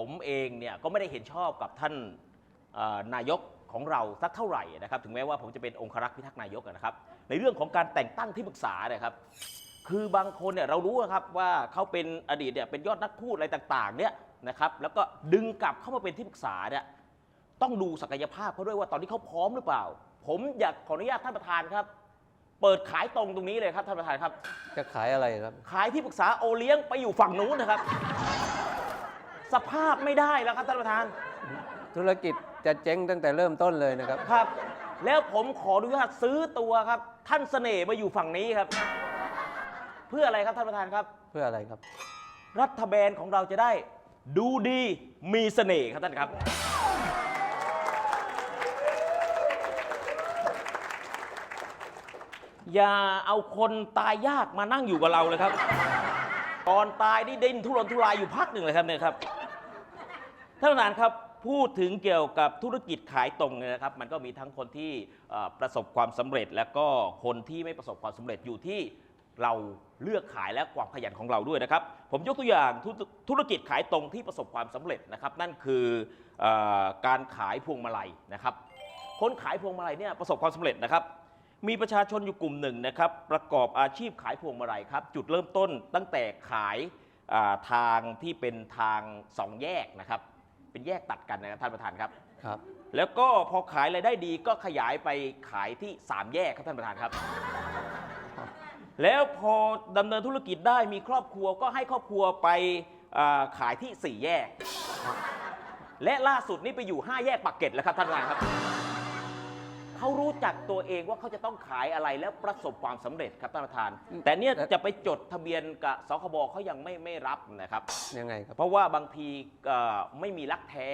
ผมเองเนี่ยก็ไม่ได้เห็นชอบกับท่านเอ่อนายกของเราสักเท่าไหร่นะครับถึงแม้ว่าผมจะเป็นองครักษ์พิทักษ์นายกนะครับในเรื่องของการแต่งตั้งที่ปรึกษาเนะครับคือบางคนเนี่ยเรารู้นะครับว่าเขาเป็นอดีตเนี่ยเป็นยอดนักพูดอะไรต่างๆเนี่ยนะครับแล้วก็ดึงกลับเข้ามาเป็นที่ปรึกษาเนี่ยต้องดูศักยภาพเขาด้วยว่าตอนนี้เขาพร้อมหรือเปล่า ผมอยากขออนุญาตท่านประธานครับ เปิดขายตรงตรงนี้เลยครับท่านประธานครับ จะขายอะไรครับ ขายที่ปรึกษาโอเลี้ยงไปอยู่ฝั่งนู้นนะครับ สภาพไม่ได้แล้วครับท่านประธานธุรกิจจะเจ๊งตั้งแต่เริ่มต้นเลยนะครับ ครับ แล้วผมขออนุญาตซื้อตัวครับ ท่านเสน่ห์มาอยู่ฝั่งนี้ครับ เพื่ออะไรครับท่านประธานครับ เพื่ออะไรครับ รัฐบาลของเราจะได้ดูดีมีเสน่ห์ครับท่านครับ อย่าเอาคนตายยากมานั่งอยู่กับเราเลยครับ ตอนตายนี่ดิ้นทุรนทุรายอยู่พักหนึ่งเลยครับเนี่ยครับ ท่านประธานครับพูดถึงเกี่ยวกับธุรกิจขายตรงเนี่ยนะครับ มันก็มีทั้งคนที่เอ่อประสบความสำเร็จ แล้วก็คนที่ไม่ประสบความสำเร็จอยู่ที่เราเลือกขายและความขยันของเราด้วยนะครับ ผมยกตัวอย่างธุธุรกิจขายตรงที่ประสบความสำเร็จนะครับ นั่นคือเออการขายพวงมาลัยนะครับ คนขายพวงมาลัยเนี่ยประสบความสำเร็จนะครับ มีประชาชนอยู่กลุ่มหนึ่งนะครับประกอบอาชีพขายพวงมาลัยครับ จุดเริ่มต้นตั้งแต่ขายอ่าทางที่เป็นทางสองแยกนะครับ เป็นแยกตัดกันนะครับท่านประธานครับ ครับ แล้วก็พอขายรายได้ดีก็ขยายไปขายที่ 3 แยกครับท่านประธานครับ แล้วพอดำเนินธุรกิจได้มีครอบครัวก็ให้ครอบครัวไปอ่าขายที่ 4 แยก และล่าสุดนี่ไปอยู่ 5 แยกปากเกร็ดแล้วครับท่านประธานครับ เขารู้จักตัวเองว่าเขาจะต้องขายอะไรแล้วประสบความสำเร็จครับท่านประธาน แต่เนี่ยจะไปจดทะเบียนกับสคบเขายังไม่ไม่รับนะครับ ยังไงครับ เพราะว่าบางทีเอ่อไม่มีรักแท้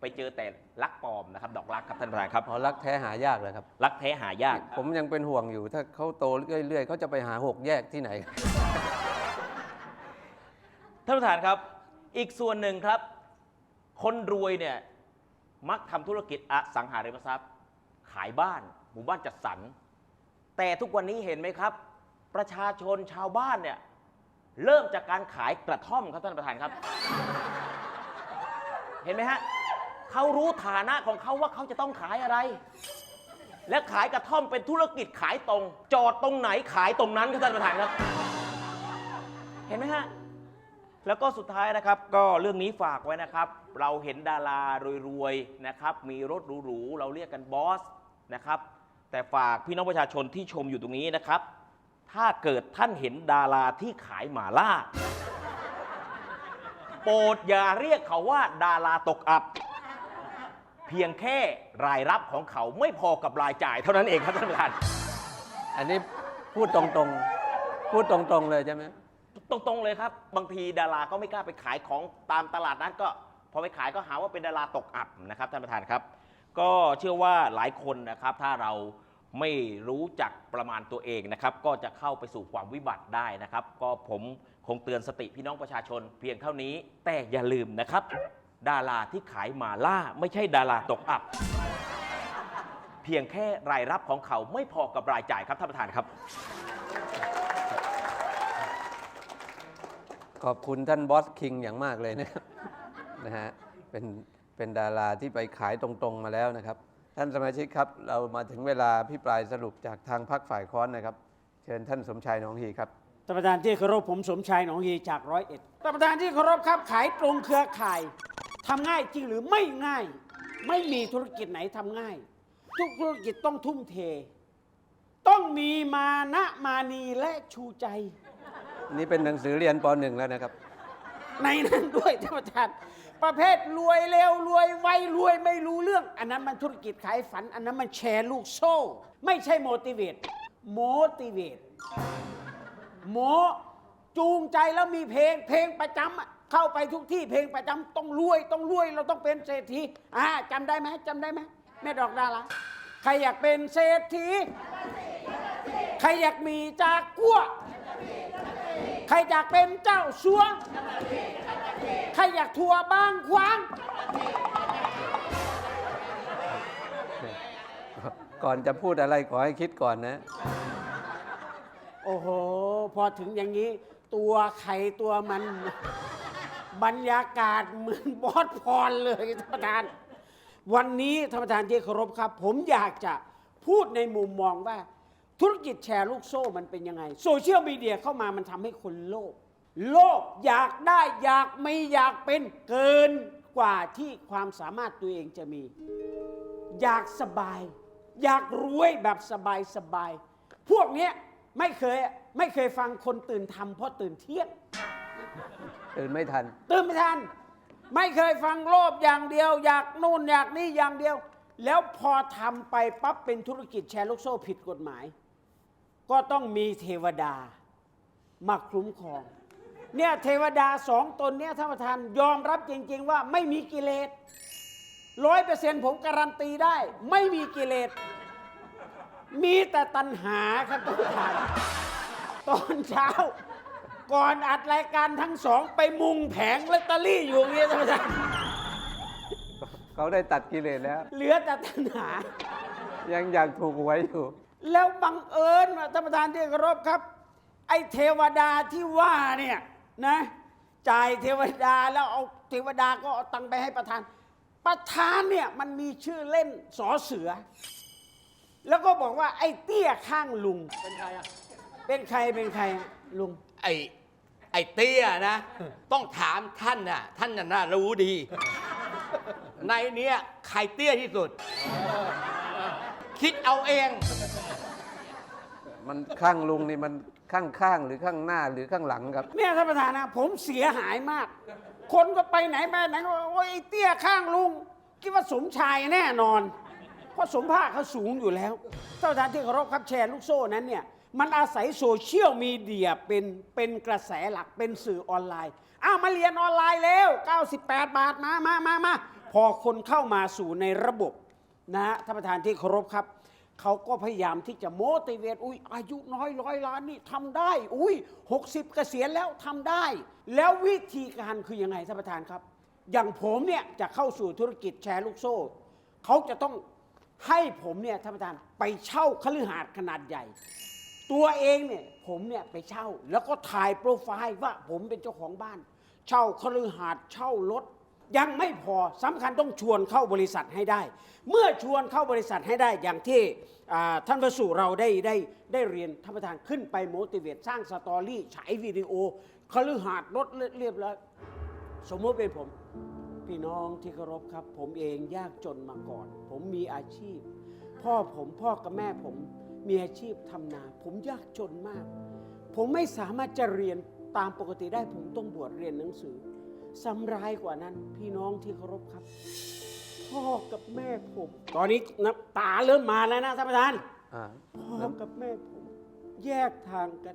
ไปเจอแต่รักปลอมนะครับ ดอกรักครับท่านประธานครับพอรักแท้หายากเลยครับ รักแท้หายากผมยังเป็นห่วงอยู่ ถ้าเขาโตเรื่อยๆเขาจะไปหาหกแยกที่ไหน ท่านประธานครับ อีกส่วนหนึ่งครับ คนรวยเนี่ยมักทำธุรกิจอสังหาริมทรัพย์ ขายบ้าน หมู่บ้านจัดสรร แต่ทุกวันนี้เห็นไหมครับ ประชาชนชาวบ้านเนี่ยเริ่มจากการขายกระท่อมครับท่านประธานครับ เห็นไหมฮะเขารู้ฐานะของเขาว่าเขาจะต้องขายอะไร และขายกระท่อมเป็นธุรกิจขายตรง จอดตรงไหนขายตรงนั้นครับท่านประธานครับ เห็นไหมฮะแล้วก็สุดท้ายนะครับก็เรื่องนี้ฝากไว้นะครับ เราเห็นดารารวยๆนะครับ มีรถหรูๆเราเรียกกันบอส นะครับ แต่ฝากพี่น้องประชาชนที่ชมอยู่ตรงนี้นะครับ ถ้าเกิดท่านเห็นดาราที่ขายหมาล่า โปรดอย่าเรียกเขาว่าดาราตกอับ เพียงแค่รายรับของเขาไม่พอกับรายจ่ายเท่านั้นเองครับท่านประธานอันนี้พูดตรงๆ พูดตรงๆเลยใช่ไหมตรงๆเลยครับ บางทีดาราก็ไม่กล้าไปขายของตามตลาดนั้นก็พอไปขายก็หาว่าเป็นดาราตกอับนะครับท่านประธานครับ ก็เชื่อว่าหลายคนนะครับ ถ้าเราไม่รู้จักประมาณตัวเองนะครับ ก็จะเข้าไปสู่ความวิบัติได้นะครับ ก็ผมคงเตือนสติพี่น้องประชาชน เพียงเท่านี้ แต่อย่าลืมนะครับ ดาราที่ขายหมาล่า ไม่ใช่ดาราตกอับ เพียงแค่รายรับของเขาไม่พอกับรายจ่ายครับท่านประธานครับ ขอบคุณท่านบอสคิงอย่างมากเลยนะครับนะฮะเป็น เป็นดาราที่ไปขายตรงๆมาแล้วนะครับ ท่านสมาชิกครับ เรามาถึงเวลาพิปรายสรุปจากทางพรรคฝ่ายค้อนนะครับ เชิญท่านสมชายหนองฮีครับท่านประธานที่เคารพผมสมชายหนองฮีจากร้อยเอ็ดท่านประธานที่เคารพครับขายตรงเครือข่ายทำง่ายจริงหรือไม่ง่าย ไม่มีธุรกิจไหนทำง่าย ทุกธุรกิจต้องทุ่มเท ต้องมีมานะมานีและชูใจ นี่เป็นหนังสือเรียนป .1 แล้วนะครับ ในนั้นด้วยท่านประธาน ประเภทรวยเร็วรวยไวรวยไม่รู้เรื่อง อันนั้นมันธุรกิจขายฝัน อันนั้นมันแชร์ลูกโซ่ ไม่ใช่โมติเวตโมติเวตหมจูงใจแล้วมีเพลง เพลงประจำอะเข้าไปทุกที่เพลงประจำต้องรวยต้องรวยเราต้องเป็นเศรษฐีอ่าจำได้ไหมจำได้ไหมแม่ดอกดาราใครอยากเป็นเศรษฐีใครอยากมีจากกัว ใครอยากเป็นเจ้าสัวใครอยากทัวร์บางขวาง ก่อนจะพูดอะไรขอให้คิดก่อนนะ โอ้โห พอถึงอย่างนี้ ตัวใครตัวมัน บรรยากาศเหมือนบอสพรเลยท่านประธาน วันนี้ท่านประธานที่เคารพครับ ผมอยากจะพูดในมุมมองว่า ธุรกิจแชร์ลูกโซ่มันเป็นยังไงโซเชียลมีเดียเข้ามามันทำให้คนโลภโลภอยากได้อยากไม่อยากเป็นเกินกว่าที่ความสามารถตัวเองจะมี อยากสบาย อยากรวยแบบสบายสบาย พวกเนี้ยไม่เคยไม่เคยฟังคนตื่นทำเพราะตื่นเที่ยง ตื่นไม่ทัน ตื่นไม่ทัน ไม่เคยฟังโลภอย่างเดียว อยากนู่นอยากนี่อย่างเดียว แล้วพอทำไปปั๊บเป็นธุรกิจแชร์ลูกโซ่ผิดกฎหมาย ก็ต้องมีเทวดามาคุ้มครอง เนี่ยเทวดาสองตนเนี่ยท่านประธานยอมรับจริง ๆ ว่าไม่มีกิเลสร้อยเปอร์เซ็นต์ผมการันตีได้ ไม่มีกิเลส มีแต่ตัณหาครับท่านประธาน ตอนเช้า ก่อนอัดรายการทั้งสองไปมุงแผงลอตเตอรี่อยู่อย่างเงี้ยท่านประธาน เขาได้ตัดกิเลสแล้ว เหลือแต่ตัณหา ยังอยากถูกหวยอยู่ แล้วบังเอิญว่าท่านประธานที่เคารพครับ ไอ้เทวดาที่ว่าเนี่ยนะจ่ายเทวดาแล้วเอาเทวดาก็เอาตังค์ไปให้ประธาน ประธานเนี่ยมันมีชื่อเล่นสอเสือ แล้วก็บอกว่าไอ้เตี้ยข้างลุง เป็นใครอะ เป็นใครเป็นใครอะลุง ไอ้ไอ้เตี้ยนะ ต้องถามท่านน่ะท่านน่ะน่ารู้ดี ในเนี้ยใครเตี้ยที่สุด คิดเอาเอง มันข้างลุงนี่มันข้างข้างหรือข้างหน้าหรือข้างหลังครับ เนี่ยท่านประธานนะผมเสียหายมาก คนก็ไปไหนไปไหนก็บอกโอ้ยไอ้เตี้ยข้างลุง คิดว่าสมชายแน่นอน เพราะสมภาคเขาสูงอยู่แล้วท่านประธานที่เคารพครับแชร์ลูกโซ่นั้นเนี่ยมันอาศัยโซเชียลมีเดียเป็นเป็นกระแสหลักเป็นสื่อออนไลน์ อ้าวมาเรียนออนไลน์แล้ว 98 บาทมามามามาพอคนเข้ามาสู่ในระบบนะฮะท่านประธานที่เคารพครับ เขาก็พยายามที่จะโมติเวตอุ้ยอายุน้อยร้อยล้านนี่ทำได้ อุ้ย60เกษียณแล้วทำได้ แล้ววิธีการคือยังไงท่านประธานครับ อย่างผมเนี่ยจะเข้าสู่ธุรกิจแชร์ลูกโซ่ เขาจะต้องให้ผมเนี่ยท่านประธานไปเช่าคฤหาสน์ขนาดใหญ่ ตัวเองเนี่ยผมเนี่ยไปเช่า แล้วก็ถ่ายโปรไฟล์ว่าผมเป็นเจ้าของบ้าน เช่าคฤหาสน์เช่ารถ ยังไม่พอสำคัญต้องชวนเข้าบริษัทให้ได้ เมื่อชวนเข้าบริษัทให้ได้อย่างที่ท่านประสูเราได้ได้ได้เรียนท่านประธานขึ้นไปโมติเวตสร้างสตอรี่ฉายวิดีโอคฤหาสน์รถเรียบร้อยสมมติเป็นผม พี่น้องที่เคารพครับ ผมเองยากจนมาก่อน ผมมีอาชีพ พ่อผมพ่อกับแม่ผมมีอาชีพทำนา ผมยากจนมาก ผมไม่สามารถจะเรียนตามปกติได้ผมต้องบวชเรียนหนังสือ สำรายกว่านั้น พี่น้องที่เคารพครับ พ่อกับแม่ผม ตอนนี้น้ำตาเริ่มมาแล้วนะท่านประธาน อ่าพ่อกับแม่ผม แยกทางกัน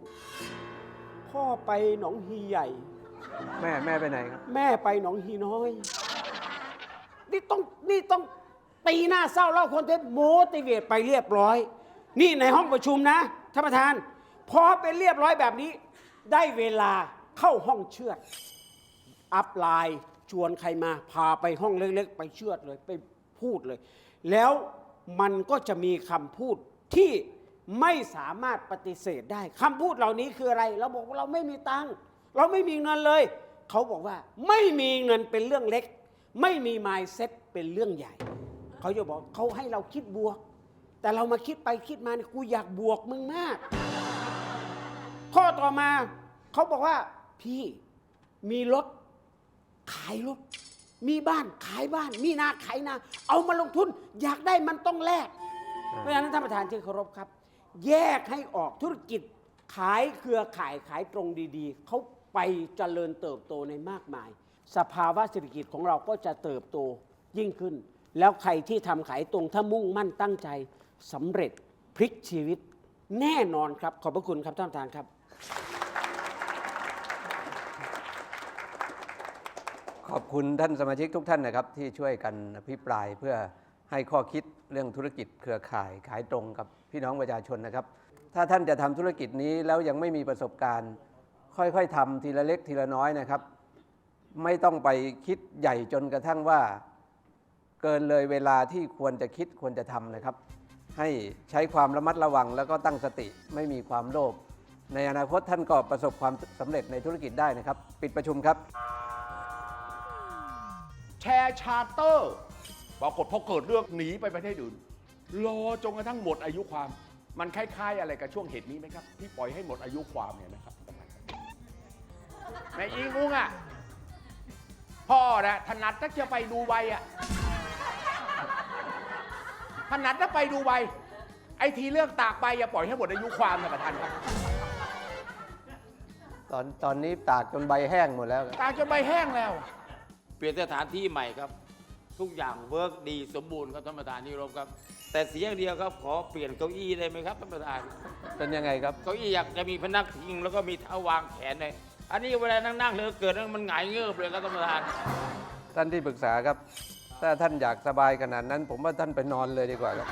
พ่อไปหนองฮีใหญ่ แม่แม่ไปไหนครับ แม่ไปหนองฮีน้อย นี่ต้องนี่ต้องตีหน้าเศร้าเล่าคนเท็จโมติเวตไปเรียบร้อย นี่ในห้องประชุมนะท่านประธาน พอเป็นเรียบร้อยแบบนี้ ได้เวลาเข้าห้องเชือด อัพไลน์ชวนใครมาพาไปห้องเล็กๆ ไปเชื่อดเลยไปพูดเลย แล้วมันก็จะมีคำพูดที่ไม่สามารถปฏิเสธได้คำพูดเหล่านี้คืออะไร เราบอกว่าเราไม่มีตังค์เราไม่มีเงินเลย เขาบอกว่าไม่มีเงินเป็นเรื่องเล็ก ไม่มี mindset เป็นเรื่องใหญ่ เขาจะบอกเขาให้เราคิดบวก แต่เรามาคิดไปคิดมาเนี่ยกูอยากบวกมึงมาก ข้อต่อมาเขาบอกว่าพี่มีรถ ขายรถ มีบ้านขายบ้าน มีนาขายนา เอามาลงทุน อยากได้มันต้องแลก เพราะฉะนั้นท่านประธานที่เคารพครับ แยกให้ออกธุรกิจ ขายเครือข่ายขายตรงดีๆ เขาไปเจริญเติบโตในมากมาย สภาวะเศรษฐกิจของเราก็จะเติบโตยิ่งขึ้น แล้วใครที่ทำขายตรงถ้ามุ่งมั่นตั้งใจสำเร็จพลิกชีวิตแน่นอนครับ ขอบพระคุณครับท่านประธานครับ ขอบคุณท่านสมาชิกทุกท่านนะครับ ที่ช่วยกันอภิปรายเพื่อให้ข้อคิดเรื่องธุรกิจเครือข่ายขายตรงกับพี่น้องประชาชนนะครับ ถ้าท่านจะทำธุรกิจนี้แล้วยังไม่มีประสบการณ์ ค่อยๆทำทีละเล็กทีละน้อยนะครับ ไม่ต้องไปคิดใหญ่จนกระทั่งว่า เกินเลยเวลาที่ควรจะคิดควรจะทำนะครับ ให้ใช้ความระมัดระวังแล้วก็ตั้งสติไม่มีความโลภในอนาคตท่านก็ประสบความสำเร็จในธุรกิจได้นะครับ ปิดประชุมครับ แชร์ชาร์เตอร์ปรากฏพอเกิดเรื่องหนีไปประเทศอื่นรอจนกระทั่งหมดอายุความ มันคล้ายๆ อะไรกับช่วงเหตุนี้ไหมครับ ที่ปล่อยให้หมดอายุความเนี่ยนะครับในอิงอุ้งอะพ่อนะถนัดถ้าจะไปดูใบอะถนัดถ้าไปดูใบไอทีเรื่องตากใบอย่าปล่อยให้หมดอายุความนะประธานครับตอนตอนนี้ตากจนใบแห้งหมดแล้ว ตากจนใบแห้งแล้ว เปลี่ยนสถานที่ใหม่ครับ ทุกอย่างเวิร์กดีสมบูรณ์ครับท่านประธานที่เคารพครับ แต่เสียอย่างเดียวครับขอเปลี่ยนเก้าอี้ได้ไหมครับท่านประธานเป็นยังไงครับ เก้าอี้อยากจะมีพนักพิงแล้วก็มีเท้าวางแขนเลยอันนี้เวลานั่งๆเลยเกิดมันหงายเงือบเลยครับท่านประธาน ท่านที่ปรึกษาครับ ถ้าท่านอยากสบายขนาดนั้น ผมว่าท่านไปนอนเลยดีกว่าครับ